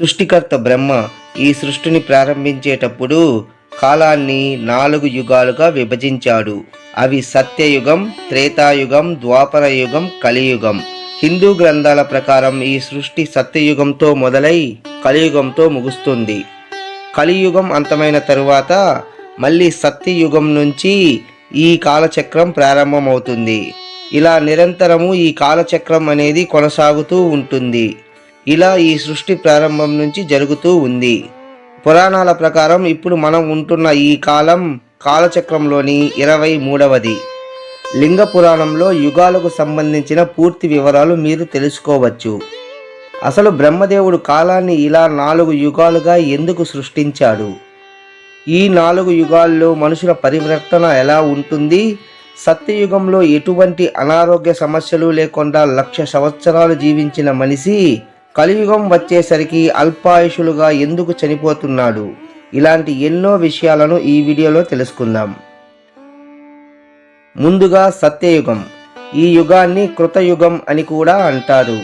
సృష్టికర్త బ్రహ్మ ఈ సృష్టిని ప్రారంభించేటప్పుడు కాలాన్ని నాలుగు యుగాలుగా విభజించాడు. అవి సత్యయుగం త్రేతాయుగం ద్వాపర యుగం కలియుగం. హిందూ గ్రంథాల ప్రకారం ఈ సృష్టి సత్యయుగంతో మొదలై కలియుగంతో ముగుస్తుంది. కలియుగం అంతమైన తరువాత మళ్ళీ సత్యయుగం నుంచి ఈ కాలచక్రం ప్రారంభమవుతుంది. ఇలా నిరంతరము ఈ కాలచక్రం అనేది కొనసాగుతూ ఉంటుంది. ఇలా ఈ సృష్టి ప్రారంభం నుంచి జరుగుతూ ఉంది. పురాణాల ప్రకారం ఇప్పుడు మనం ఉంటున్న ఈ కాలం కాలచక్రంలోని ఇరవై మూడవది. లింగ పురాణంలో యుగాలకు సంబంధించిన పూర్తి వివరాలు మీరు తెలుసుకోవచ్చు. అసలు బ్రహ్మదేవుడు కాలాన్ని ఇలా నాలుగు యుగాలుగా ఎందుకు సృష్టించాడు? ఈ నాలుగు యుగాల్లో మనుషుల పరివర్తన ఎలా ఉంటుంది? సత్యయుగంలో ఎటువంటి అనారోగ్య సమస్యలు లేకుండా లక్ష సంవత్సరాలు జీవించిన మనిషి కలియుగం వచ్చేసరికి అల్పాయుషులుగా ఎందుకు చనిపోతున్నాడు? ఇలాంటి ఎన్నో విషయాలను ఈ వీడియోలో తెలుసుకుందాం. ముందుగా సత్యయుగం. ఈ యుగాన్ని కృతయుగం అని కూడా అంటారు.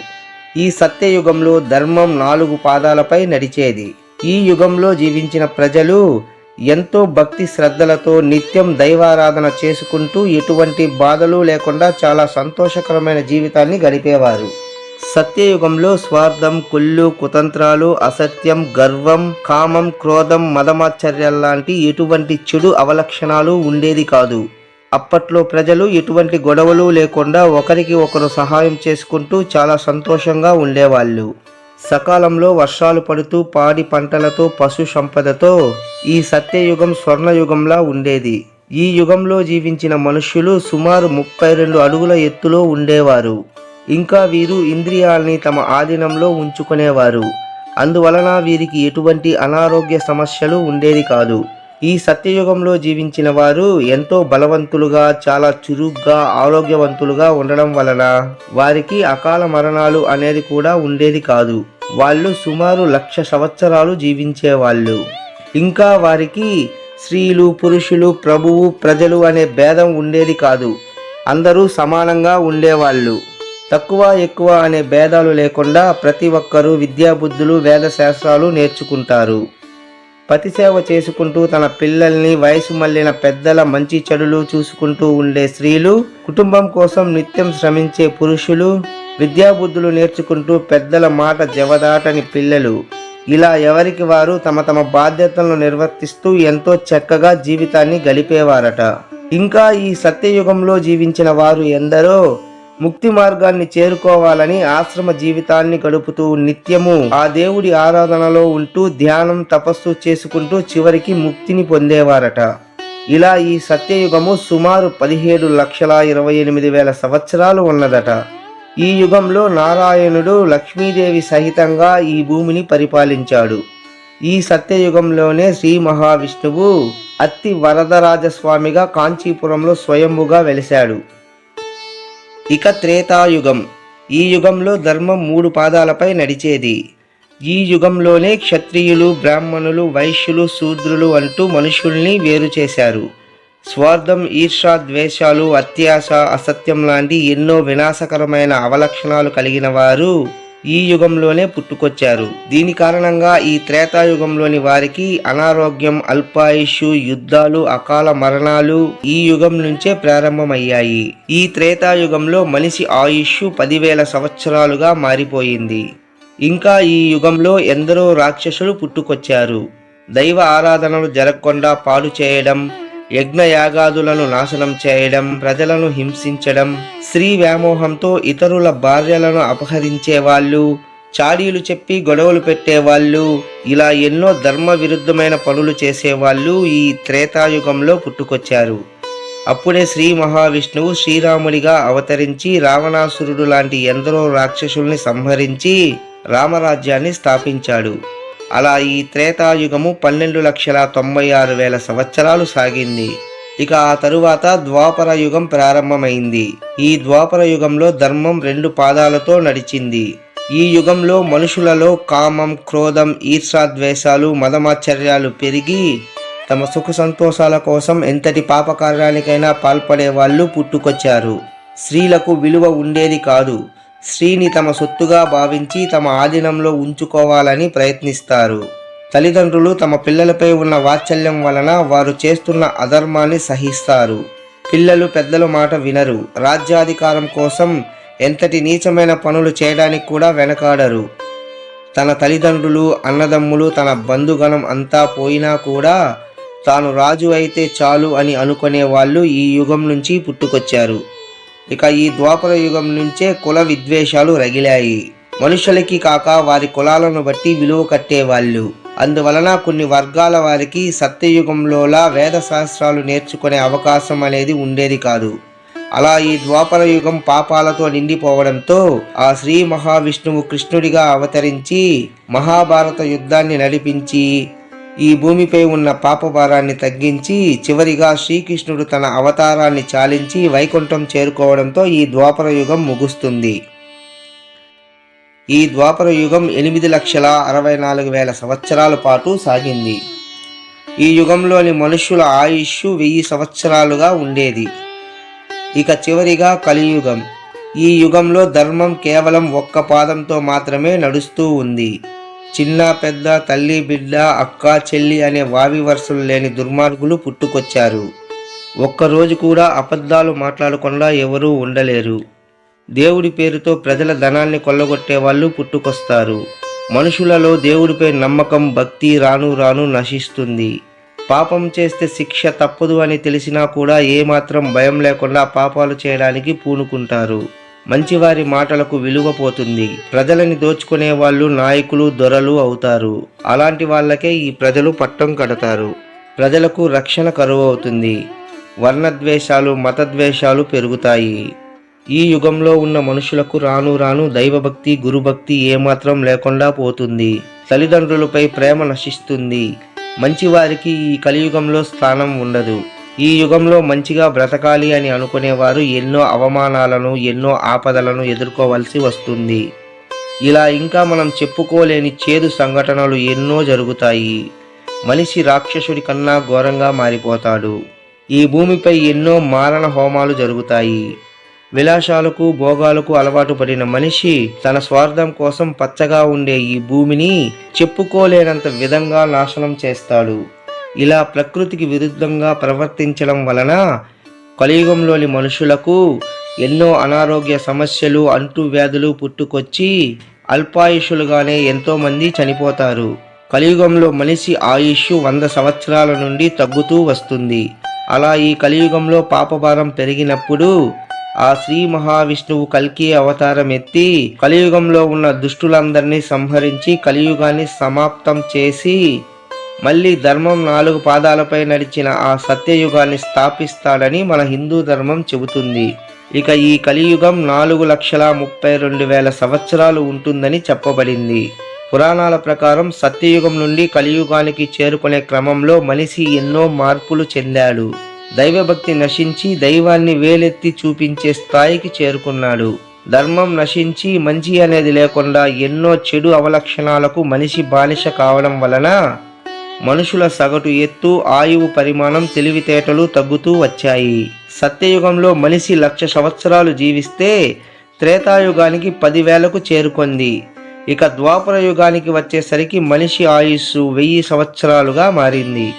ఈ సత్యయుగంలో ధర్మం నాలుగు పాదాలపై నడిచేది. ఈ యుగంలో జీవించిన ప్రజలు ఎంతో భక్తి శ్రద్ధలతో నిత్యం దైవారాధన చేసుకుంటూ ఎటువంటి బాధలు లేకుండా చాలా సంతోషకరమైన జీవితాన్ని గడిపేవారు. సత్యయుగంలో స్వార్థం కుళ్ళు కుతంత్రాలు అసత్యం గర్వం కామం క్రోధం మదమాశ్చర్యాల్లాంటి ఎటువంటి చెడు అవలక్షణాలు ఉండేది కాదు. అప్పట్లో ప్రజలు ఎటువంటి గొడవలు లేకుండా ఒకరికి ఒకరు సహాయం చేసుకుంటూ చాలా సంతోషంగా ఉండేవాళ్ళు. సకాలంలో వర్షాలు పడుతూ పాడి పంటలతో పశు సంపదతో ఈ సత్యయుగం స్వర్ణయుగంలా ఉండేది. ఈ యుగంలో జీవించిన మనుష్యులు సుమారు ముప్పై రెండు అడుగుల ఎత్తులో ఉండేవారు. ఇంకా వీరు ఇంద్రియాల్ని తమ ఆధీనంలో ఉంచుకునేవారు. అందువలన వీరికి ఎటువంటి అనారోగ్య సమస్యలు ఉండేది కాదు. ఈ సత్యయుగంలో జీవించిన వారు ఎంతో బలవంతులుగా చాలా చురుగ్గా ఆరోగ్యవంతులుగా ఉండడం వలన వారికి అకాల మరణాలు అనేది కూడా ఉండేది కాదు. వాళ్ళు సుమారు లక్ష సంవత్సరాలు జీవించేవాళ్ళు. ఇంకా వారికి స్త్రీలు పురుషులు ప్రభువు ప్రజలు అనే భేదం ఉండేది కాదు. అందరూ సమానంగా ఉండేవాళ్ళు. తక్కువ ఎక్కువ అనే భేదాలు లేకుండా ప్రతి ఒక్కరూ విద్యాబుద్ధులు వేద శాస్త్రాలు నేర్చుకుంటారు పతిసేవ చేసుకుంటూ తన పిల్లల్ని వయసు మళ్ళిన పెద్దల మంచి చెడులు చూసుకుంటూ ఉండే స్త్రీలు కుటుంబం కోసం నిత్యం శ్రమించే పురుషులు విద్యాబుద్ధులు నేర్చుకుంటూ పెద్దల మాట జవదాటని పిల్లలు. ఇలా ఎవరికి వారు తమ తమ బాధ్యతలను నిర్వర్తిస్తూ ఎంతో చక్కగా జీవితాన్ని గడిపేవారట. ఇంకా ఈ సత్యయుగంలో జీవించిన వారు ఎందరో? ముక్తి మార్గాన్ని చేరుకోవాలని ఆశ్రమ జీవితాన్ని గడుపుతూ నిత్యము ఆ దేవుడి ఆరాధనలో ఉంటూ ధ్యానం తపస్సు చేసుకుంటూ చివరికి ముక్తిని పొందేవారట. ఇలా ఈ సత్యయుగము సుమారు పదిహేడు లక్షల ఇరవై ఎనిమిది వేల సంవత్సరాలు ఉన్నదట. ఈ యుగంలో నారాయణుడు లక్ష్మీదేవి సహితంగా ఈ భూమిని పరిపాలించాడు. ఈ సత్యయుగంలోనే శ్రీ మహావిష్ణువు అత్తి వరదరాజస్వామిగా కాంచీపురంలో స్వయంభుగా వెలిశాడు. ఇక త్రేతాయుగం. ఈ యుగంలో ధర్మం మూడు పాదాలపై నడిచేది. ఈ యుగంలోనే క్షత్రియులు బ్రాహ్మణులు వైశ్యులు శూద్రులు అంటూ మనుషుల్ని వేరు చేశారు. స్వార్థం ఈర్ష ద్వేషాలు అత్యాశ అసత్యం లాంటి ఎన్నో వినాశకరమైన అవలక్షణాలు కలిగిన వారు ఈ యుగంలోనే పుట్టుకొచ్చారు. దీని కారణంగా ఈ త్రేతాయుగంలోని వారికి అనారోగ్యం అల్పాయుషు యుద్ధాలు అకాల మరణాలు ఈ యుగం నుంచే ప్రారంభమయ్యాయి. ఈ త్రేతాయుగంలో మనిషి ఆయుష్ పదివేల సంవత్సరాలుగా మారిపోయింది. ఇంకా ఈ యుగంలో ఎందరో రాక్షసులు పుట్టుకొచ్చారు. దైవ ఆరాధనలు జరగకుండా పాడు చేయడం యజ్ఞయాగాదులను నాశనం చేయడం ప్రజలను హింసించడం స్త్రీ వ్యామోహంతో ఇతరుల భార్యలను అపహరించే వాళ్ళు చాడీలు చెప్పి గొడవలు పెట్టేవాళ్ళు ఇలా ఎన్నో ధర్మ విరుద్ధమైన పనులు చేసేవాళ్ళు ఈ త్రేతాయుగంలో పుట్టుకొచ్చారు. అప్పుడే శ్రీ మహావిష్ణువు శ్రీరాముడిగా అవతరించి రావణాసురుడు లాంటి ఎందరో రాక్షసుల్ని సంహరించి రామరాజ్యాన్ని స్థాపించాడు. అలా ఈ త్రేతాయుగము పన్నెండు లక్షల తొంభై ఆరు వేల సంవత్సరాలు సాగింది. ఇక ఆ తరువాత ద్వాపర యుగం ప్రారంభమైంది. ఈ ద్వాపర యుగంలో ధర్మం రెండు పాదాలతో నడిచింది. ఈ యుగంలో మనుషులలో కామం క్రోధం ఈర్షాద్వేషాలు మదమాచర్యాలు పెరిగి తమ సుఖ సంతోషాల కోసం ఎంతటి పాపకార్యానికైనా పాల్పడే వాళ్ళు పుట్టుకొచ్చారు. స్త్రీలకు విలువ ఉండేది కాదు. స్త్రీని తమ సొత్తుగా భావించి తమ ఆధీనంలో ఉంచుకోవాలని ప్రయత్నిస్తారు. తల్లిదండ్రులు తమ పిల్లలపై ఉన్న వాత్సల్యం వలన వారు చేస్తున్న అధర్మాన్ని సహిస్తారు. పిల్లలు పెద్దల మాట వినరు. రాజ్యాధికారం కోసం ఎంతటి నీచమైన పనులు చేయడానికి కూడా వెనకాడరు. తన తల్లిదండ్రులు అన్నదమ్ములు తన బంధుగణం అంతా పోయినా కూడా తాను రాజు అయితే చాలు అని అనుకునే వాళ్ళు ఈ యుగం నుంచి పుట్టుకొచ్చారు. ఇక ఈ ద్వాపర యుగం నుంచే కుల విద్వేషాలు రగిలాయి. మనుషులకి కాక వారి కులాలను బట్టి విలువ కట్టేవాళ్ళు. అందువలన కొన్ని వర్గాల వారికి సత్యయుగంలోలా వేద శాస్త్రాలు నేర్చుకునే అవకాశం అనేది ఉండేది కాదు. అలా ఈ ద్వాపర యుగం పాపాలతో నిండిపోవడంతో ఆ శ్రీ మహావిష్ణువు కృష్ణుడిగా అవతరించి మహాభారత యుద్ధాన్ని నడిపించి ఈ భూమిపై ఉన్న పాపభారాన్ని తగ్గించి చివరిగా శ్రీకృష్ణుడు తన అవతారాన్ని చాలించి వైకుంఠం చేరుకోవడంతో ఈ ద్వాపర యుగం ముగుస్తుంది. ఈ ద్వాపర యుగం ఎనిమిది లక్షల అరవై నాలుగు వేల సంవత్సరాల పాటు సాగింది. ఈ యుగంలోని మనుష్యుల ఆయుష్ వెయ్యి సంవత్సరాలుగా ఉండేది. ఇక చివరిగా కలియుగం. ఈ యుగంలో ధర్మం కేవలం ఒక్క పాదంతో మాత్రమే నడుస్తూ ఉంది. చిన్న పెద్ద తల్లి బిడ్డ అక్క చెల్లి అనే వావి వరుసలు లేని దుర్మార్గులు పుట్టుకొచ్చారు. ఒక్కరోజు కూడా అబద్ధాలు మాట్లాడకుండా ఎవరూ ఉండలేరు. దేవుడి పేరుతో ప్రజల ధనాన్ని కొల్లగొట్టే వాళ్ళు పుట్టుకొస్తారు. మనుషులలో దేవుడిపై నమ్మకం భక్తి రాను రాను నశిస్తుంది. పాపం చేస్తే శిక్ష తప్పదు అని తెలిసినా కూడా ఏమాత్రం భయం లేకుండా పాపాలు చేయడానికి పూనుకుంటారు. మంచివారి మాటలకు విలువ పోతుంది. ప్రజలని దోచుకునే వాళ్ళు నాయకులు దొరలు అవుతారు. అలాంటి వాళ్ళకే ఈ ప్రజలు పట్టం కడతారు. ప్రజలకు రక్షణ కరువు అవుతుంది వర్ణద్వేషాలు మతద్వేషాలు పెరుగుతాయి. ఈ యుగంలో ఉన్న మనుషులకు రాను రాను దైవభక్తి గురుభక్తి ఏమాత్రం లేకుండా పోతుంది. తల్లిదండ్రులపై ప్రేమ నశిస్తుంది. మంచివారికి ఈ కలియుగంలో స్థానం ఉండదు. ఈ యుగంలో మంచిగా బ్రతకాలి అని అనుకునేవారు ఎన్నో అవమానాలను ఎన్నో ఆపదలను ఎదుర్కోవలసి వస్తుంది. ఇలా ఇంకా మనం చెప్పుకోలేని చేదు సంఘటనలు ఎన్నో జరుగుతాయి. మనిషి రాక్షసుడి కన్నా ఘోరంగా మారిపోతాడు. ఈ భూమిపై ఎన్నో మారణ హోమాలు జరుగుతాయి. విలాసాలకు భోగాలకు అలవాటు పడిన మనిషి తన స్వార్థం కోసం పచ్చగా ఉండే ఈ భూమిని చెప్పుకోలేనంత విధంగా నాశనం చేస్తాడు. ఇలా ప్రకృతికి విరుద్ధంగా ప్రవర్తించడం వలన కలియుగంలోని మనుషులకు ఎన్నో అనారోగ్య సమస్యలు అంటువ్యాధులు పుట్టుకొచ్చి అల్పాయుషులుగానే ఎంతోమంది చనిపోతారు. కలియుగంలో మనిషి ఆయుష్ వంద సంవత్సరాల నుండి తగ్గుతూ వస్తుంది. అలా ఈ కలియుగంలో పాపభారం పెరిగినప్పుడు ఆ శ్రీ మహావిష్ణువు కల్కి అవతారం ఎత్తి కలియుగంలో ఉన్న దుష్టులందరినీ సంహరించి కలియుగాన్ని సమాప్తం చేసి మళ్ళీ ధర్మం నాలుగు పాదాలపై నడిచిన ఆ సత్యయుగాన్ని స్థాపిస్తాడని మన హిందూ ధర్మం చెబుతుంది. ఇక ఈ కలియుగం నాలుగు లక్షల ముప్పై రెండు వేల సంవత్సరాలు ఉంటుందని చెప్పబడింది. పురాణాల ప్రకారం సత్యయుగం నుండి కలియుగానికి చేరుకునే క్రమంలో మనిషి ఎన్నో మార్పులు చెందాడు. దైవభక్తి నశించి దైవాన్ని వేలెత్తి చూపించే స్థాయికి చేరుకున్నాడు. ధర్మం నశించి మంచి అనేది లేకుండా ఎన్నో చెడు అవలక్షణాలకు మనిషి బానిస కావడం వలన మనుషుల సగటు ఎత్తు ఆయువు పరిమాణం తెలివితేటలు తగ్గుతూ వచ్చాయి. సత్యయుగంలో మనిషి లక్ష సంవత్సరాలు జీవిస్తే త్రేతాయుగానికి పదివేలకు చేరుకుంది. ఇక ద్వాపర యుగానికి వచ్చేసరికి మనిషి ఆయుస్సు వెయ్యి సంవత్సరాలుగా మారింది.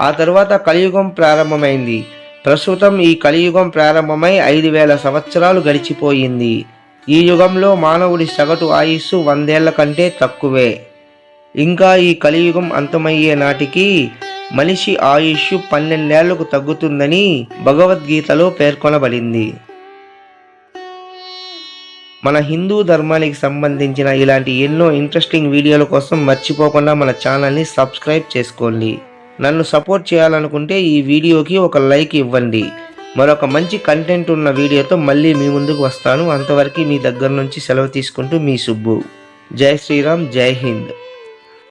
ఆ తరువాత కలియుగం ప్రారంభమైంది. ప్రస్తుతం ఈ కలియుగం ప్రారంభమై ఐదు వేల సంవత్సరాలు గడిచిపోయింది. ఈ యుగంలో మానవుడి సగటు ఆయుస్సు వందేళ్ళ కంటే తక్కువే. ఇంకా ఈ కలియుగం అంతమయ్యే నాటికి మనిషి ఆయుష్ పన్నెండేళ్ళకు తగ్గుతుందని భగవద్గీతలో పేర్కొనబడింది. మన హిందూ ధర్మానికి సంబంధించిన ఇలాంటి ఎన్నో ఇంట్రెస్టింగ్ వీడియోల కోసం మర్చిపోకుండా మన ఛానల్ని సబ్స్క్రైబ్ చేసుకోండి. నన్ను సపోర్ట్ చేయాలనుకుంటే ఈ వీడియోకి ఒక లైక్ ఇవ్వండి. మరొక మంచి కంటెంట్ ఉన్న వీడియోతో మళ్ళీ మీ ముందుకు వస్తాను. అంతవరకు మీ దగ్గర నుంచి సెలవు తీసుకుంటూ మీ సుబ్బు. జై శ్రీరామ్ జై హింద్.